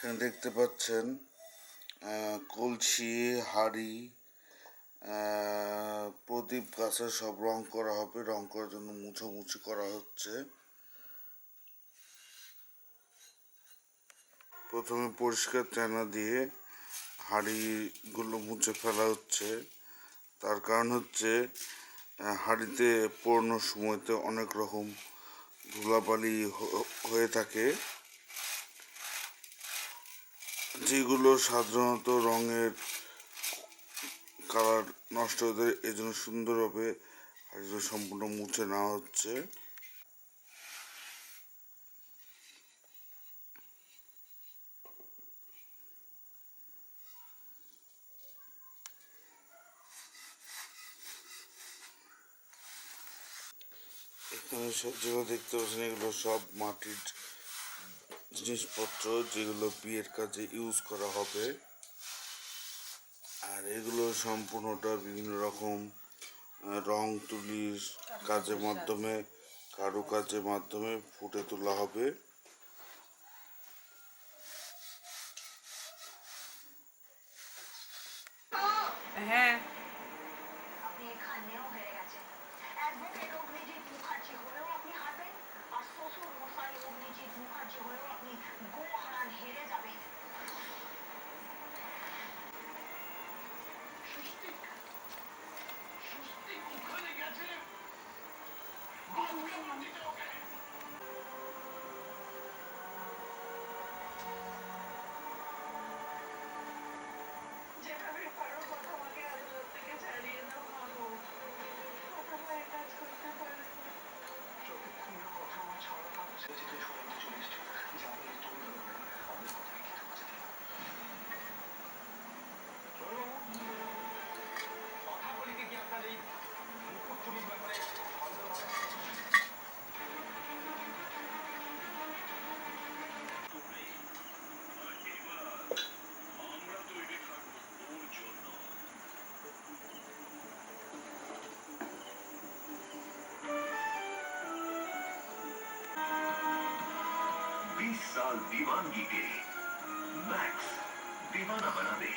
এখানে দেখতে পাচ্ছেন কলসি, হাড়ি প্রদীপ গাছে সব রং করা হবে, রং করার জন্য মুছামুছি করা হচ্ছে। প্রথমে পরিষ্কার চানা দিয়ে হাঁড়িগুলো মুছে ফেলা হচ্ছে। তার কারণ হচ্ছে হাঁড়িতে পোড়ানোর সময়তে অনেক রকম ধুলাবালি হয়ে থাকে। যেগুলো সাধারণত রঙের কালার নষ্ট হতে এই জন্য সুন্দরভাবে হাঁড়িগুলো সম্পূর্ণ মুছে নেওয়া হচ্ছে। এখানে যেগুলো দেখতে পাচ্ছেন, এগুলো সব মাটির জিনিসপত্র যেগুলো বিয়ের কাজে ইউজ করা হবে। আর এগুলো সম্পূর্ণটা বিভিন্ন রকম রং তুলির কাজের মাধ্যমে কারুকাজের মাধ্যমে ফুটে তোলা হবে। হ্যাঁ Sıçtık. बीस साल दीवानगी के मैक्स दीवाना बना दे